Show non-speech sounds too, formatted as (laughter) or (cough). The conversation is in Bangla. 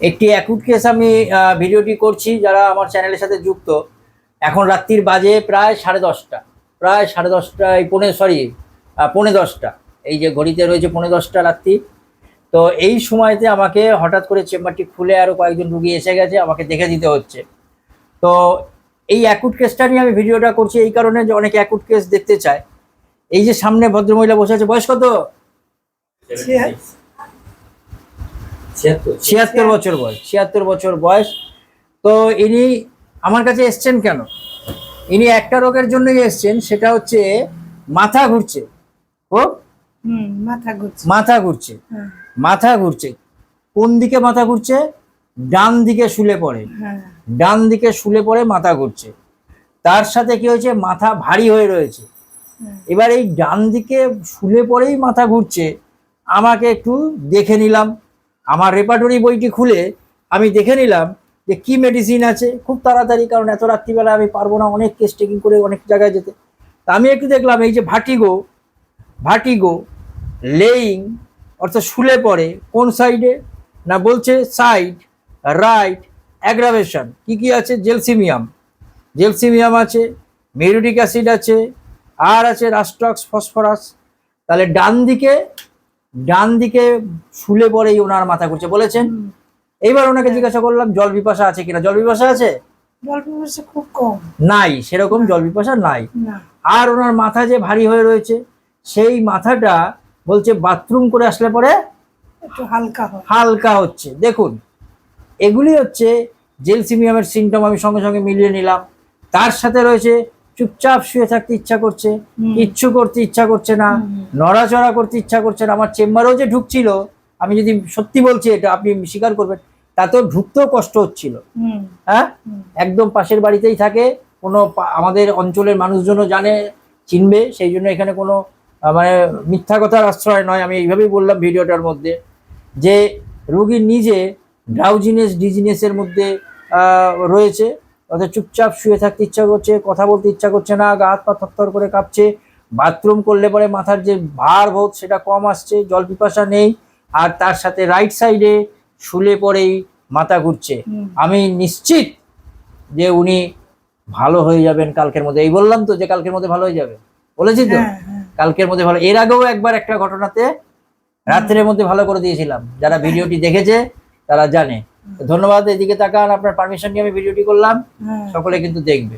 একটি অ্যাকুট কেস আমি ভিডিওটি করছি যারা আমার চ্যানেলের সাথে যুক্ত। এখন রাত্রির বাজে প্রায় সাড়ে দশটা। প্রায় সাড়ে দশটা এই পৌনে সরি পৌনে দশটা। এই যে ঘড়িতে রয়েছে পৌনে দশটা রাত্রি। তো এই সময়তে আমাকে হঠাৎ করে চেম্বারটি খুলে আরও কয়েকজন রুগী এসে গেছে, আমাকে দেখে দিতে হচ্ছে। তো এই অ্যাকুট কেসটা নিয়ে আমি ভিডিওটা করছি এই কারণে যে অনেকে অ্যাকুট কেস দেখতে চায়। এই যে সামনে ভদ্রমহিলা বসে আছে, বয়স কত? ছিয়াত্তর বছর বয়স ছিয়াত্তর বছর বয়স। তো ইনি আমার কাছে এসছেন কেন? ইনি একটা রোগের জন্যই এসছেন সেটা হচ্ছে মাথা ঘুরছে। ও মাথা ঘুরছে। মাথা ঘুরছে। হ্যাঁ। মাথা ঘুরছে। কোন দিকে মাথা ঘুরছে? ডান দিকে শুলে পড়ে। হ্যাঁ। ডান দিকে শুলে পড়ে মাথা ঘুরছে। তার সাথে কি হয়েছে? মাথা ভারী হয়ে রয়েছে। হ্যাঁ। এবার এই ডান দিকে শুলে পড়েই মাথা ঘুরছে। আমাকে একটু দেখে নিলাম। আমার রেপার্টরি বইটি খুলে আমি দেখে নিলাম যে কি মেডিসিন আছে, খুব তাড়াতাড়ি, কারণ এত রাত্রিবেলা আমি পারব না অনেক কেস টেকিং করে অনেক জায়গায় যেতে। তা আমি একটু দেখলাম, এই যে ভাটিগো ভাটিগো, লেইং, অর্থাৎ শুলে পড়ে, কোন সাইডে না বলছে সাইড রাইট অ্যাগ্রাভেশন কি কি আছে? জেলসিমিয়াম। জেলসিমিয়াম আছে মেরুডিক অ্যাসিড আছে, আর আছে রাস্টক্স ফসফরাস তাহলে ডান দিকে ডান দিকে শুলে পরেই ওনার মাথা ঘুরছে। বলেছেন। এইবার ওনাকে জিজ্ঞাসা করলাম জল পিপাসা আছে কিনা? জল পিপাসা আছে? বসে খুব কম। নাই সেরকম জল পিপাসা নাই। আর ওনার মাথা যে ভারী হয়ে রয়েছে সেই মাথাটা বলছে বাথরুম করে আসলে পরে একটু হালকা হালকা হচ্ছে। দেখুন এগুলি হচ্ছে জেলসিমিয়ামের সিমটম আমি সঙ্গে সঙ্গে মিলিয়ে নিলাম। তার সাথে রয়েছে চুপচাপ শুয়ে থাকতে ইচ্ছা করছে। কিচ্ছু করতে ইচ্ছা করছে না নড়াচড়া করতে ইচ্ছা করছে না আমার চেম্বারেও যে ঢুকছিল আমি যদি সত্যি বলছি এটা আপনি স্বীকার করবেন তাতেও ঢুকতেও কষ্ট হচ্ছিল। হ্যাঁ? একদম পাশের বাড়িতেই থাকে কোনো আমাদের অঞ্চলের মানুষজনও জানে চিনবে সেই জন্য এখানে কোনো মানে মিথ্যা কথার আশ্রয় নয় আমি এইভাবেই বললাম ভিডিওটার মধ্যে যে রোগী নিজে ড্রাউজিনেস ডিজিনেসের মধ্যে রয়েছে অর্থাৎ চুপচাপ শুয়ে থাকতে ইচ্ছা করছে কথা বলতে ইচ্ছা করছে না গা হাত পা থরথর করে কাঁপছে। বাথরুম করলে পরে মাথার যে ভার বোধ সেটা কম আসছে জল পিপাসা নেই আর তার সাথে রাইট সাইডে শুলে পরেই মাথা ঘুরছে। আমি নিশ্চিত যে উনি ভালো হয়ে যাবেন কালকের মধ্যে। এই বললাম তো যে কালকের মধ্যে ভালো হয়ে যাবে। বলেছি তো? হ্যাঁ হ্যাঁ। কালকের মধ্যে ভালো এর আগেও একবার একটা ঘটনাতে রাত্রের মধ্যে ভালো করে দিয়েছিলাম। যারা (laughs) ভিডিওটি দেখেছে তারা জানে। ধন্যবাদ এদিকে তাকান আপনার পারমিশন নিয়ে আমি ভিডিওটি করলাম। হ্যাঁ। সকলে কিন্তু দেখবে।